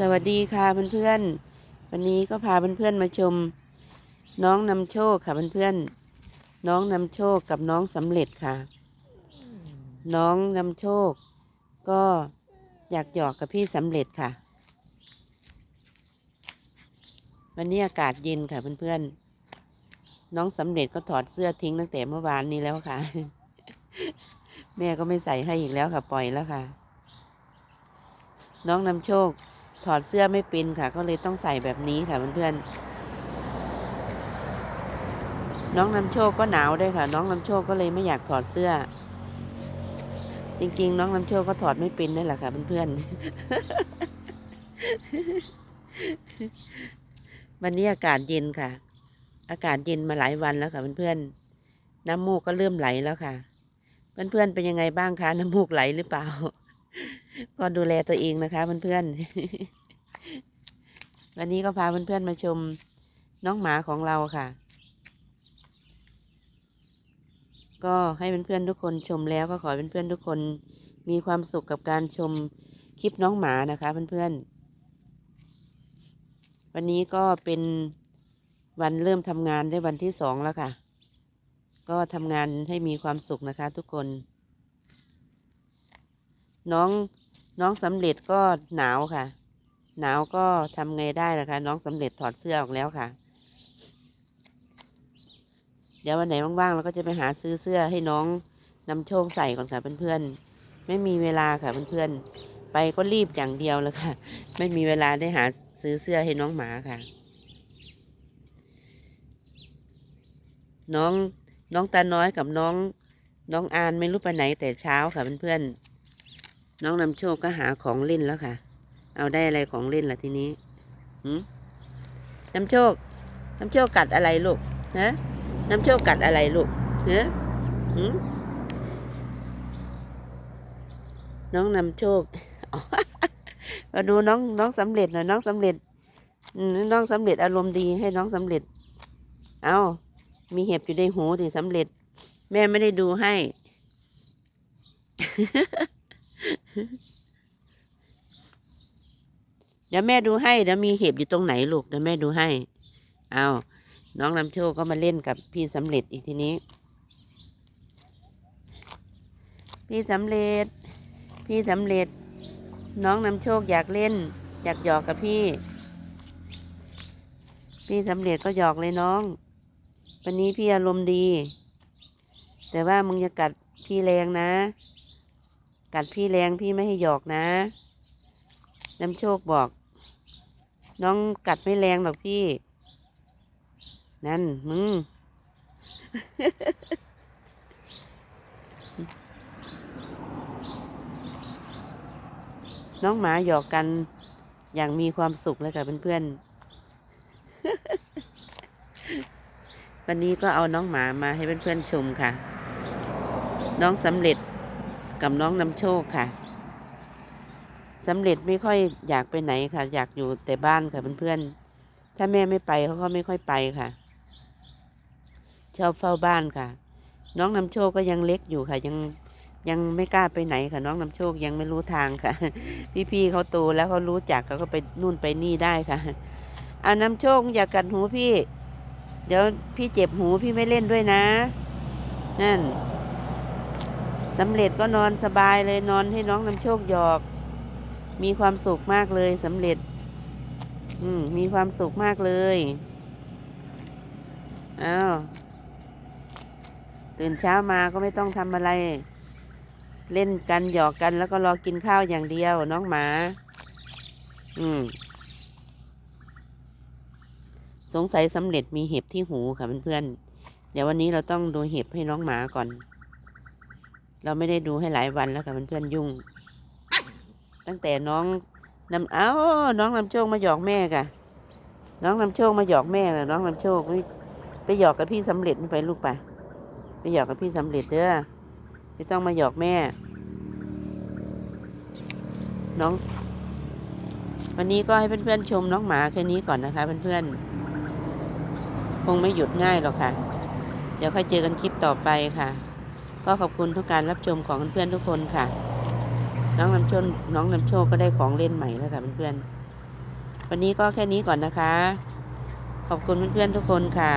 สวัสดีค่ะเพื่อนๆ วันนี้ก็พาเพื่อนๆมาชม น้องนำโชคค่ะเพื่อนๆ น้องนำโชคกับน้องสำเร็จค่ะ น้องนำโชค ก็อยากหยอกกับพี่สำเร็จค่ะ วันนี้อากาศเย็นค่ะเพื่อนๆ น้องสำเร็จก็ถอดเสื้อทิ้งตั้งแต่เมื่อวานนี้แล้วค่ะ แม่ก็ไม่ใส่ให้อีกแล้วค่ะปล่อยแล้วค่ะ น้องนำโชค ถอดเสื้อไม่เป็นค่ะ ก็เลยต้องใส่แบบนี้ค่ะเพื่อนๆ น้องนำโชคก็หนาวด้วยค่ะ น้องนำโชคก็เลยไม่อยากถอดเสื้อ จริงๆ น้องนำโชคก็ถอดไม่เป็นนั่นแหละค่ะเพื่อนๆ วันนี้อากาศเย็นค่ะ อากาศเย็นมาหลายวันแล้วค่ะเพื่อนๆ น้ำมูกก็เริ่มไหลแล้วค่ะ เพื่อนๆ เป็นยังไงบ้างคะ น้ำมูกไหลหรือเปล่า ก็ดูแลตัวเองนะคะเพื่อนๆ วันนี้ก็พาเพื่อนๆมาชมน้องหมาของเราค่ะ ก็ให้เพื่อนๆทุกคนชมแล้วก็ขอเพื่อนๆทุกคนมีความสุขกับการชมคลิปน้องหมานะคะเพื่อนๆ วันนี้ก็เป็นวันเริ่มทำงานได้วันที่สองแล้วค่ะ ก็ทำงานให้มีความสุขนะคะทุกคน น้อง น้องสำเร็จก็หนาวค่ะ หนาวก็ทำไงได้ล่ะคะน้องสำเร็จถอดเสื้อออกแล้วค่ะ เดี๋ยววันไหนว่างๆเราก็จะไปหาซื้อเสื้อให้น้องนำโชคใส่ก่อนค่ะเพื่อนๆไม่มีเวลาค่ะเพื่อนๆไปก็รีบอย่างเดียวแล้วค่ะ ไม่มีเวลาได้หาซื้อเสื้อให้น้องหมาค่ะ น้องน้องตาน้อยกับน้องน้องอานไม่รู้ไปไหนแต่เช้าค่ะเพื่อนๆ น้องนำโชคก็หาของเล่นแล้วค่ะ เอาได้อะไรของเล่นล่ะทีนี้หืมนำโชค นำโชคกัดอะไรลูก ฮะ นำโชคกัดอะไรลูกเฮ้หืมน้องนำโชคมาดูน้องน้องสำเร็จหน่อยน้องสำเร็จ น้องสำเร็จอารมณ์ดีให้น้องสำเร็จ เอามีเห็บอยู่ในหูถึงสำเร็จ แม่ไม่ได้ดูให้ เดี๋ยวแม่ดูให้เดี๋ยวมีเห็บอยู่ตรงไหนลูกเดี๋ยวแม่ดูให้ เอาน้องนำโชคก็มาเล่นกับพี่สำเร็จอีกทีนี้ พี่สำเร็จ พี่สำเร็จ น้องนำโชคอยากเล่น อยากหยอกกับพี่ พี่สำเร็จก็หยอกเลยน้อง วันนี้พี่อารมณ์ดี แต่ว่ามึงอย่ากัดพี่แรงนะ กัดพี่แรงพี่ไม่ให้หยอกนะ น้ำโชคบอก น้องกัดไม่แรงหรอกพี่ นั่นมึง น้องหมาหยอกกันอย่างมีความสุขเลยค่ะเพื่อนๆ วันนี้ก็เอาน้องหมามาให้เพื่อนๆชมค่ะ น้องสำเร็จ กับน้องนำโชคค่ะสำเร็จไม่ค่อยอยากไปไหนค่ะ อยากอยู่แต่บ้านค่ะเพื่อนๆ ถ้าแม่ไม่ไปเขาก็ไม่ค่อยไปค่ะ ชอบเฝ้าบ้านค่ะ น้องนำโชคก็ยังเล็กอยู่ค่ะ ยังยังไม่กล้าไปไหนค่ะ น้องนำโชคยังไม่รู้ทางค่ะ พี่ๆเขาโตแล้วเขารู้จักเขาก็ไปนู่นไปนี่ได้ค่ะเอานำโชคอย่ากัดหูพี่ เดี๋ยวพี่เจ็บหูพี่ไม่เล่นด้วยนะ นั่น สำเร็จก็นอนสบายเลยนอนให้น้องนำโชคหยอก มีความสุขมากเลยสำเร็จ อืม มีความสุขมากเลยอ้าวตื่นเช้ามาก็ไม่ต้องทำอะไร เล่นกันหยอกกันแล้วก็รอกินข้าวอย่างเดียวน้องหมา อืม สงสัยสำเร็จมีเห็บที่หูค่ะเพื่อนๆเดี๋ยววันนี้เราต้องดูเห็บให้น้องหมาก่อน เราไม่ได้ดูให้หลายวันแล้วค่ะเพื่อนๆยุ่ง ตั้งแต่น้องนำเอ้าน้องนำโชคมาหยอกแม่กะน้องนำโชคมาหยอกแม่กะน้องนำโชคไม่ไปหยอกกับพี่สำเร็จไม่ไปลูกไปไปหยอกกับพี่สำเร็จเด้อไม่ต้องมาหยอกแม่ น้อง วันนี้ก็ให้เพื่อนๆชมน้องหมาแค่นี้ก่อนนะคะ เพื่อนๆคงไม่หยุดง่ายหรอกค่ะ เดี๋ยวค่อยเจอกันคลิปต่อไปค่ะ ก็ขอบคุณทุกการรับชมของเพื่อนๆทุกคนค่ะ น้องนำโชคน้องนำโชคก็ได้ของเล่นใหม่แล้วค่ะเพื่อนๆวันนี้ก็แค่นี้ก่อนนะคะ ขอบคุณเพื่อนๆทุกคนค่ะ